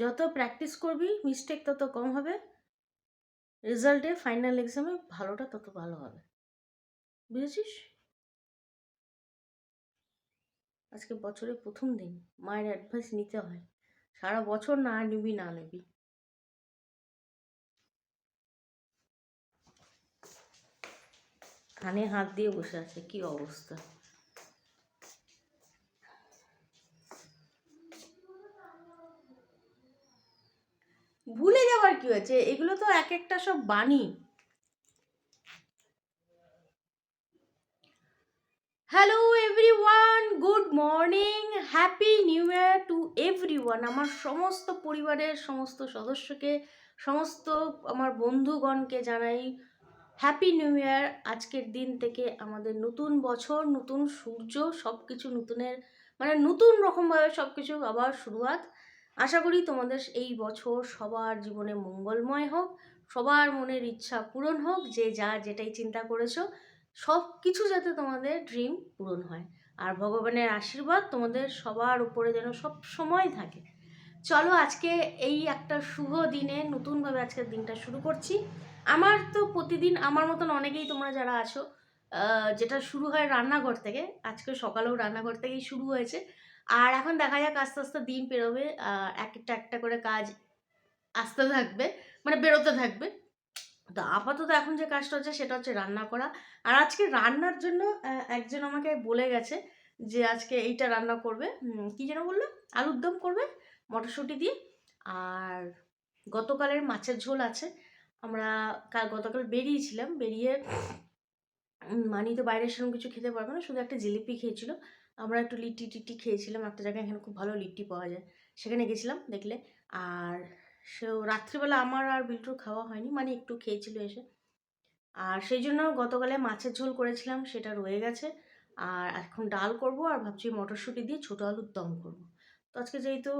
যত প্র্যাকটিস করবি মিস্টেক তত কম হবে রেজাল্টে ফাইনাল এক্সামে ভালোটা তত ভালো হবে। বুঝেছিস? আজকে বছরের প্রথম দিন, মায়ের অ্যাডভাইস নিতে হয়। সারা বছর না নিবি না নিবি। কানে হাত দিয়ে বসে আছে, কি অবস্থা ভুলে যাওয়ার কি হয়েছে? এগুলো তো এক একটা সব বাণী। Hello everyone good morning happy new year to everyone আমার সমস্ত পরিবারের সমস্ত সদস্যকে, সমস্ত আমার বন্ধুগণকে জানাই হ্যাপি নিউ ইয়ার আজকের দিন থেকে আমাদের নতুন বছর, নতুন সূর্য সব কিছু নতুনের মানে নতুন রকমভাবে সব কিছু আবার শুরুয়াত। আশা করি তোমাদের এই বছর সবার জীবনে মঙ্গলময় হোক, সবার মনের ইচ্ছা পূরণ হোক, যে যা যেটাই চিন্তা করেছ সব কিছু যাতে তোমাদের ড্রিম পূরণ হয়। আর ভগবানের আশীর্বাদ তোমাদের সবার উপরে যেন সব সময় থাকে। চলো আজকে এই একটা শুভ দিনে নতুনভাবে আজকের দিনটা শুরু করছি। আমার তো প্রতিদিন, আমার মতন অনেকেই তোমরা যারা আছো যেটা শুরু হয় রান্নাঘর থেকে, আজকে সকালেও রান্নাঘর থেকেই শুরু হয়েছে। আর এখন দেখা যাক আস্তে আস্তে দিন পেরোবে এক একটা একটা করে কাজ আসতে থাকবে মানে বেরোতে থাকবে। তো আপাতত এখন যে কাজটা হচ্ছে সেটা হচ্ছে রান্না করা। আর আজকে রান্নার জন্য একজন আমাকে বলে গেছে যে আজকে এইটা রান্না করবে কি যেন বলল? আলুর দম করবে মটরশুঁটি দিয়ে। আর গতকালের মাছের ঝোল আছে। আমরা কাল, গতকাল বেরিয়েছিলাম, বেরিয়ে মানি তো বাইরে সেরকম কিছু খেতে পারবে না, শুধু একটা জিলিপি খেয়েছিল। আমরা একটু লিট্টি টিট্টি খেয়েছিলাম। একটা জায়গায় এখানে খুব ভালো লিট্টি পাওয়া যায়। সেখানে গেছিলাম দেখলে। আর সেও রাত্রিবেলা আমার আর বিল্টুর খাওয়া হয়নি। মানে একটু খেয়েছিল এসে। আর সেই জন্য গতকালে মাছের ঝোল করেছিলাম, সেটা রয়ে গেছে। আর এখন ডাল করব আর ভাবছি মটরশুঁটি দিয়ে ছোটো আলুর দম করব। তো আজকে যেহেতু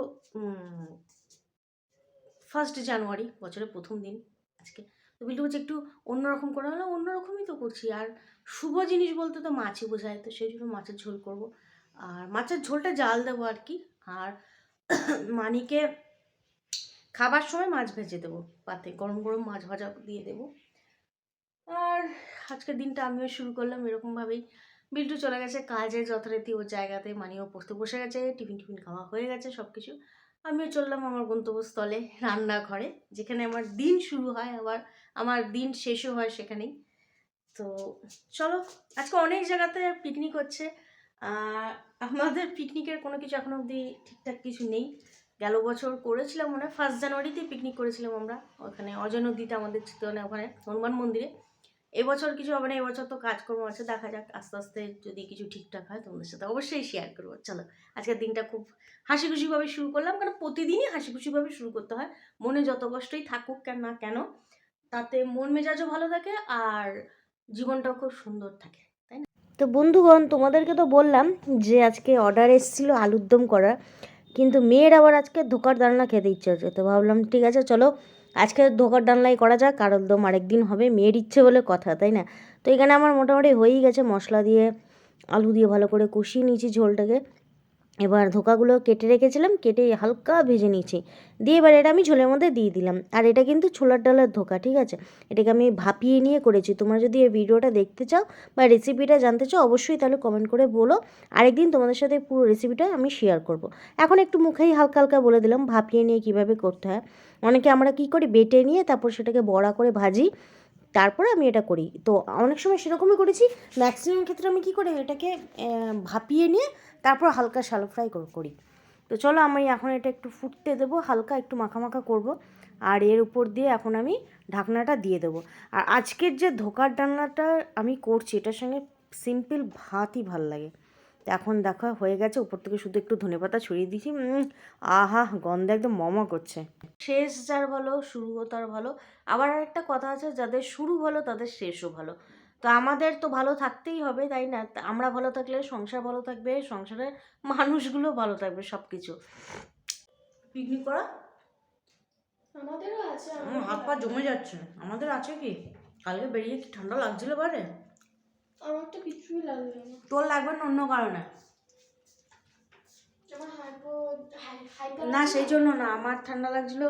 ফার্স্ট জানুয়ারি বছরের প্রথম দিন আজকে, তো বিল্টু বলছে একটু অন্যরকম করে। হলো অন্যরকমই তো করছি। আর শুভ জিনিস বলতে তো মাছই বোঝায়। তো সেই জন্য মাছের ঝোল করব। আর মাছের ঝোলটা জাল দেবো আর কি। আর মানিকে খাবার সময় মাছ ভেজে দেবো পাতে, গরম গরম মাছ ভাজা দিয়ে দেবো। আর আজকের দিনটা আমিও শুরু করলাম এরকমভাবেই। বিল্টু চলে গেছে কাজে, যথারীতি ওর জায়গাতে, মানিও পড়তে বসে গেছে, টিফিন টিফিন খাওয়া হয়ে গেছে সব কিছু আমিও চললাম আমার গন্তব্যস্থলে, রান্নাঘরে, যেখানে আমার দিন শুরু হয়, আবার আমার দিন শেষও হয় সেখানেই। তো চলো, আজকে অনেক জায়গাতে পিকনিক হচ্ছে। আমাদের পিকনিকের কোনো কিছু এখনও অবধি ঠিকঠাক কিছু নেই। গেল বছর করেছিলাম মনে হয় ফার্স্ট জানুয়ারিতেই পিকনিক করেছিলাম আমরা। ওখানে অজয় নদীতে আমাদের চিত্তনে ওখানে, হনুমান মন্দিরে। এবছর কিছু হবে না, এবছর তো কাজকর্ম আছে, দেখা যাক। আস্তে আস্তে যদি কিছু ঠিকঠাক হয়, তোমাদের সাথে অবশ্যই শেয়ার করব। চলো, আজকের দিনটা খুব হাসি খুশিভাবে শুরু করলাম, কারণ প্রতিদিনই হাসি খুশিভাবে শুরু করতে হয়। মনে যত কষ্টই থাকুক কেন না কেন, তাতে মন মেজাজও ভালো থাকে আর জীবনটাও খুব সুন্দর থাকে। তো বন্ধুগণ, তোমাদেরকে তো বললাম যে আজকে অর্ডার এসেছিল আলুর দম করার কিন্তু মেয়ের আবার আজকে ধোকার ডালনা খেতে ইচ্ছে হচ্ছে, তো ভাবলাম ঠিক আছে চলো আজকে ধোকার ডালনাই করা যাক আর একদম আরেকদিন হবে মেয়ের ইচ্ছে বলে কথা, তাই না? তো এখানে আমার মোটামুটি হয়েই গেছে মশলা দিয়ে, আলু দিয়ে ভালো করে কষিয়ে নিয়েছি ঝোলটাকে। এবার ধোকাগুলো কেটে রেখেছিলাম, কেটে হালকা ভেজে নিয়েছি। দিয়ে এবার এটা আমি ঝোলের মধ্যে দিয়ে দিলাম। আর এটা কিন্তু ছোলার ডালের ধোকা, ঠিক আছে? এটাকে আমি ভাপিয়ে নিয়ে করেছি। তোমরা যদি এই ভিডিওটা দেখতে চাও বা রেসিপিটা জানতে চাও, অবশ্যই তাহলে কমেন্ট করে বলো। আরেকদিন তোমাদের সাথে পুরো রেসিপিটা আমি শেয়ার করব। এখন একটু মুখেই হালকা হালকা বলে দিলাম, ভাপিয়ে নিয়ে কীভাবে করতে হয়। অনেকে আমরা কি করি, বেটে নিয়ে তারপর সেটাকে বড়া করে ভাজি। তারপরে আমি এটা করি। তো অনেক সময় সেরকমই করেছি। ম্যাক্সিমাম ক্ষেত্রে আমি কী করি? এটাকে ভাপিয়ে নিয়ে তারপর হালকা শ্যালো ফ্রাই করি তো চলো আমি এখন এটা একটু ফুটতে দেবো, হালকা একটু মাখা মাখা করব। আর এর উপর দিয়ে এখন আমি ঢাকনাটা দিয়ে দেবো। আর আজকের যে ধোকার ডান্নাটা আমি করছি, এটার সঙ্গে সিম্পল ভাতই ভালো লাগে। এখন দেখো হয়ে গেছে উপর থেকে শুধু একটু ধনেপাতা ছড়িয়ে দিয়েছি। আহা গন্ধ একদম মমা করছে। শেষ যার ভালো শুরুও তার ভালো আবার একটা কথা আছে যাদের শুরু ভালো তাদের শেষও ভালো। তো আমাদের তো ভালো থাকতেই হবে তাই না? তা আমরা ভালো থাকলে সংসার ভালো থাকবে সংসারের মানুষগুলো ভালো থাকবে সব কিছু পিকনিক করা? আমাদেরও আছে হাত পা জমে যাচ্ছে। আমাদের আছে কি? কালকে বেরিয়ে কি ঠান্ডা লাগছিল বারে? আমার তো কিছুই লাগল না। তোর লাগবে না অন্য কারণে। না সেই জন্য না আমার ঠান্ডা লাগছিল।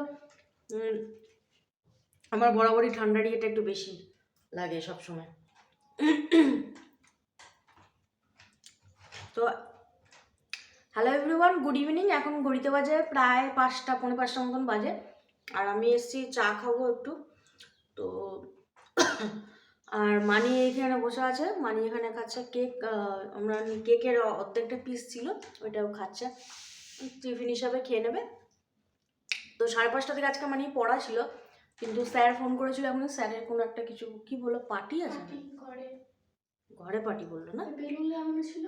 আমার বরাবরই ঠান্ডার ইয়েটা একটু বেশি লাগে সব সময় তো হ্যালো এভরিওয়ান গুড ইভিনিং এখন ঘড়িতে বাজে প্রায় পাঁচটা পৌনে পাঁচটা মতন বাজে। আর আমি এসেছি চা খাব একটু। তো আর মানি এখানে বসে আছে। মানি এখানে খাচ্ছে কেক আমরা কেকের অর্ধেকটা পিস ছিল ওইটাও খাচ্ছে। টিফিন হিসাবে খেয়ে নেবে। তো সাড়ে পাঁচটা থেকে আজকে মানে পড়া ছিল। কিন্তু স্যার ফোন করেছিল এখন স্যারের কোনো একটা কিছু কি বলল পার্টি আছে? ঘরে। ঘরে পার্টি বলল না? বেলুন লাগানো ছিল।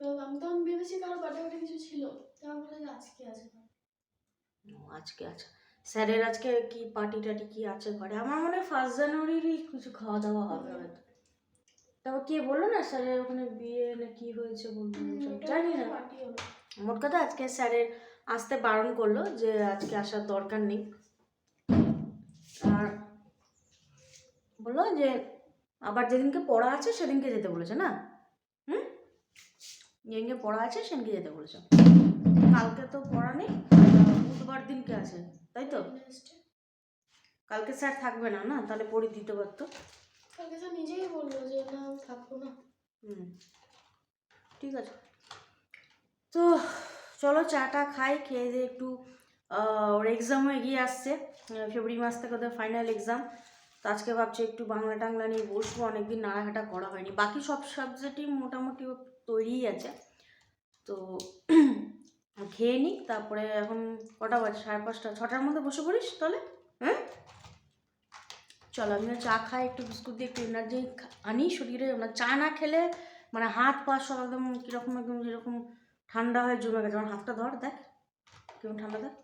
তো আমি তো আমি ভেবেছি কারও বার্থডে কিছু ছিল। তো আমি বললাম আজকে আছে। আজকে আছে। স্যারের আজকে কি পার্টি টাটি কি আছে ঘরে? আমার মনে হয় ফার্স্ট জানুয়ারিরই কিছু খাওয়া দাওয়া হবে হয়তো। তারপর কে বলল না স্যারের ওখানে বিয়ে না কি হয়েছে বলল? জানি না। মোট কথা আজকে স্যারের আসতে বারণ করল যে আজকে আসার দরকার নেই। আর বলল যে আবার যেদিনকে পড়া আছে সেদিনকে যেতে বলেছে না? হুম? যেদিনকে পড়া আছে সেদিনকে যেতে বলেছে। কালকে তো পড়া নেই। বুধবার দিনকে আছে তাই তো। কালকে স্যার থাকবে না না? তাহলে পড়ি দিতে পারতো। কালকে স্যার নিজেই বলল যে না থাকব না। হুম ঠিক আছে। তো চলো চাটা খাই খেয়ে দিয়ে একটু ওর এক্সামও এগিয়ে আসছে। ফেব্রুয়ারি মাস থেকে ওদের ফাইনাল এক্সাম তো আজকে ভাবছি একটু বাংলা টাংলা নিয়ে বসবো অনেকদিন নাড়াঘাটা করা হয়নি। বাকি সব সাবজেক্টই মোটামুটি তৈরিই আছে। তো খেয়ে নিই তারপরে এখন কটা বাজে? সাড়ে পাঁচটা। ছটার মধ্যে বসে পড়িস তাহলে হ্যাঁ? চলো, আমিও চা খাই, একটু বিস্কুট দিয়ে একটু এনার্জি আনি শরীরে। আমরা চা না খেলে মানে হাত পা সব একদম কীরকম একদম যেরকম ঠান্ডা হয়ে জমে গেছে। আমার হাতটা ধর, দেখ। কেমন ঠান্ডা দেখ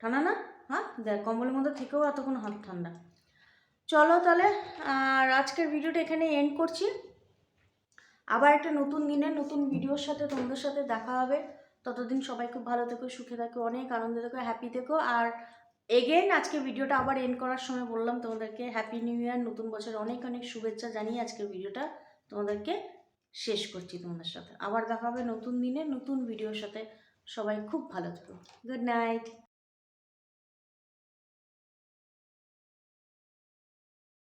ঠান্ডা না? হ্যাঁ দেখ, কম্বলের মধ্যে থেকেও এতক্ষণ হাত ঠান্ডা। চলো তাহলে, আর আজকের ভিডিওটা এখানে এন্ড করছি। আবার একটা নতুন দিনে নতুন ভিডিওর সাথে তোমাদের সাথে দেখা হবে। ততদিন সবাই খুব ভালো থেকো, সুখে থাকো, অনেক আনন্দে থেকো হ্যাপি থেকো। আর এগেন আজকে ভিডিওটা আবার এন্ড করার সময় বললাম তোমাদেরকে হ্যাপি নিউ ইয়ার নতুন বছর, অনেক অনেক শুভেচ্ছা জানিয়ে আজকের ভিডিওটা তোমাদেরকে শেষ করছি তোমাদের সাথে। আবার দেখা হবে নতুন দিনে, নতুন ভিডিওর সাথে। সবাই খুব ভালো থেকো। Good night